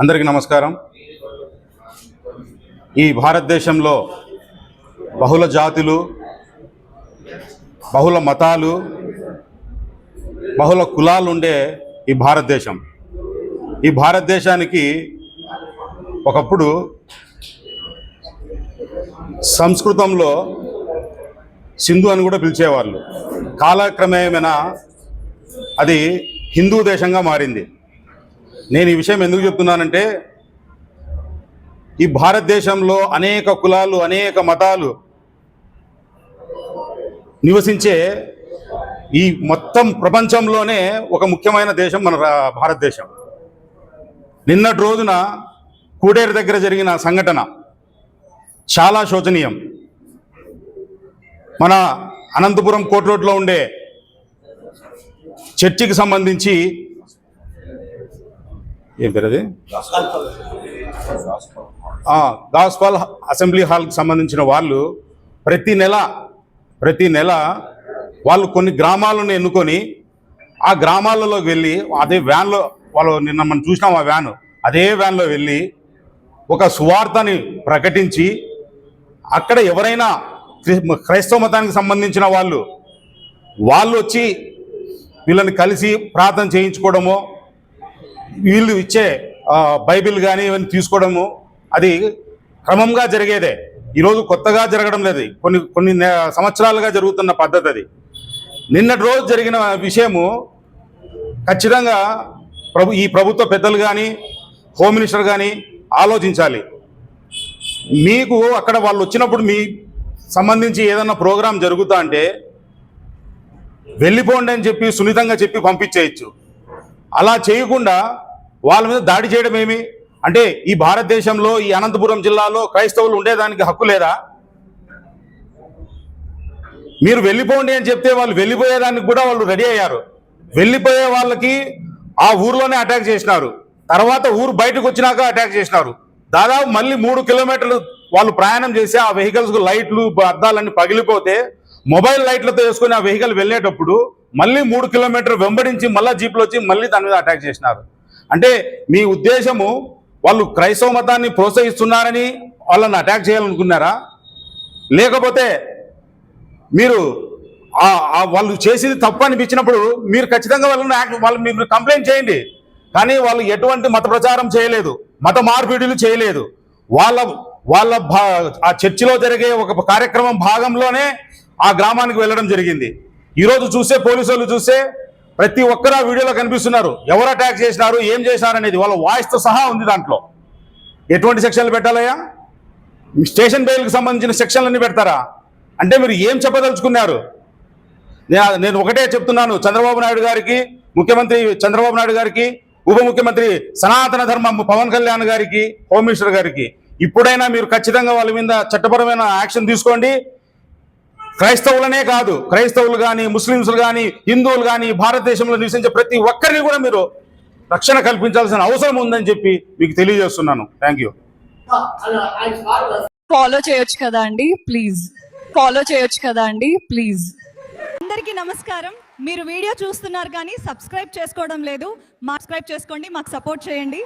అందరికీ నమస్కారం. ఈ భారతదేశంలో బహుళ జాతులు బహుళ మతాలు బహుళ కులాలు ఉండే ఈ భారతదేశం. ఈ భారతదేశానికి ఒకప్పుడు సంస్కృతంలో సింధు అని కూడా పిలిచేవాళ్ళు. కాలక్రమేమైనా అది హిందూ దేశంగా మారింది. నేను ఈ విషయం ఎందుకు చెప్తున్నానంటే ఈ భారతదేశంలో అనేక కులాలు అనేక మతాలు నివసించే ఈ మొత్తం ప్రపంచంలోనే ఒక ముఖ్యమైన దేశం మన రా- భారతదేశం. నిన్నటి రోజున కూడేరు దగ్గర జరిగిన సంఘటన చాలా శోచనీయం. మన అనంతపురం కోట్ రోడ్లో ఉండే చర్చికి సంబంధించి ఏం పేరు అది? గాస్పాల్ అసెంబ్లీ హాల్కి సంబంధించిన వాళ్ళు ప్రతి నెల ప్రతి నెల వాళ్ళు కొన్ని గ్రామాలను ఎన్నుకొని ఆ గ్రామాలలోకి వెళ్ళి అదే వ్యాన్లో వాళ్ళు నిన్న మనం చూసినాం ఆ వ్యాన్ అదే వ్యాన్లో వెళ్ళి ఒక సువార్తని ప్రకటించి అక్కడ ఎవరైనా క్రైస్తవ మతానికి సంబంధించిన వాళ్ళు వాళ్ళు వచ్చి వీళ్ళని కలిసి ప్రార్థన చేయించుకోవడము వీళ్ళు ఇచ్చే బైబిల్ కానీ ఇవన్నీ తీసుకోవడము అది క్రమంగా జరిగేదే. ఈరోజు కొత్తగా జరగడం లేదు. కొన్ని కొన్ని సంవత్సరాలుగా జరుగుతున్న పద్ధతి అది. నిన్నటి రోజు జరిగిన విషయము ఖచ్చితంగా ప్రభు ఈ ప్రభుత్వ పెద్దలు కానీ హోమ్ మినిస్టర్ కానీ ఆలోచించాలి. మీకు అక్కడ వాళ్ళు వచ్చినప్పుడు మీ సంబంధించి ఏదన్నా ప్రోగ్రాం జరుగుతా అంటే వెళ్ళిపోండి అని చెప్పి సున్నితంగా చెప్పి పంపించేయచ్చు. అలా చేయకుండా వాళ్ళ మీద దాడి చేయడం ఏమి? అంటే ఈ భారతదేశంలో ఈ అనంతపురం జిల్లాలో క్రైస్తవులు ఉండేదానికి హక్కు లేదా? మీరు వెళ్ళిపోండి అని చెప్తే వాళ్ళు వెళ్ళిపోయేదానికి కూడా వాళ్ళు రెడీ అయ్యారు. వెళ్ళిపోయే వాళ్ళకి ఆ ఊర్లోనే అటాక్ చేసినారు. తర్వాత ఊరు బయటకు వచ్చినాక అటాక్ చేసినారు. దాదాపు మళ్ళీ మూడు కిలోమీటర్లు వాళ్ళు ప్రయాణం చేసి ఆ వెహికల్స్కు లైట్లు అద్దాలన్నీ పగిలిపోతే మొబైల్ లైట్లతో వేసుకుని ఆ వెహికల్ వెళ్ళేటప్పుడు మళ్ళీ మూడు కిలోమీటర్ వెంబడించి మళ్ళీ జీప్లో వచ్చి మళ్ళీ దాని మీద అటాక్ చేసినారు. అంటే మీ ఉద్దేశము వాళ్ళు క్రైస్తవ మతాన్ని ప్రోత్సహిస్తున్నారని వాళ్ళని అటాక్ చేయాలనుకున్నారా? లేకపోతే మీరు ఆ- వాళ్ళు చేసింది తప్పు అనిపించినప్పుడు మీరు ఖచ్చితంగా వాళ్ళని వాళ్ళు మీరు కంప్లైంట్ చేయండి. కానీ వాళ్ళు ఎటువంటి మత ప్రచారం చేయలేదు మత మార్పిడులు చేయలేదు. వాళ్ళ వాళ్ళ భా- ఆ చర్చిలో జరిగే ఒక కార్యక్రమం భాగంలోనే ఆ గ్రామానికి వెళ్ళడం జరిగింది. ఈరోజు చూసే పోలీసు వాళ్ళు ప్రతి ఒక్కరు ఆ వీడియోలో కనిపిస్తున్నారు. ఎవరు అటాక్ చేసినారు ఏం చేసినారు అనేది వాళ్ళ వాయిస్తో సహా ఉంది దాంట్లో. ఎటువంటి సెక్షన్లు పెట్టాలయ్యా? స్టేషన్ బెయిల్కి సంబంధించిన సెక్షన్లన్నీ పెడతారా? అంటే మీరు ఏం చెప్పదలుచుకున్నారు? నేను ఒకటే చెప్తున్నాను. చంద్రబాబు నాయుడు గారికి ముఖ్యమంత్రి చంద్రబాబు నాయుడు గారికి ఉప ముఖ్యమంత్రి సనాతన ధర్మ పవన్ కళ్యాణ్ గారికి హోమ్ మినిస్టర్ గారికి ఇప్పుడైనా మీరు ఖచ్చితంగా వాళ్ళ మీద చట్టపరమైన యాక్షన్ తీసుకోండి. క్రైస్తవులనే కాదు క్రైస్తవులు కానీ ముస్లింలు కానీ హిందువులు కానీ భారతదేశంలో నివసించే ప్రతి ఒక్కరిని కూడా మీరు రక్షణ కల్పించాల్సిన అవసరం ఉందని చెప్పి మీకు తెలియజేస్తున్నాను. థ్యాంక్ యూ ఫాలో చేయొచ్చు కదా అండి ప్లీజ్ ఫాలో చేయొచ్చు కదా అండి ప్లీజ్ అందరికీ నమస్కారం. మీరు వీడియో చూస్తున్నారు కానీ సబ్స్క్రైబ్ చేసుకోవడం లేదు. మా సబ్స్క్రైబ్ చేసుకోండి మాకు సపోర్ట్ చేయండి.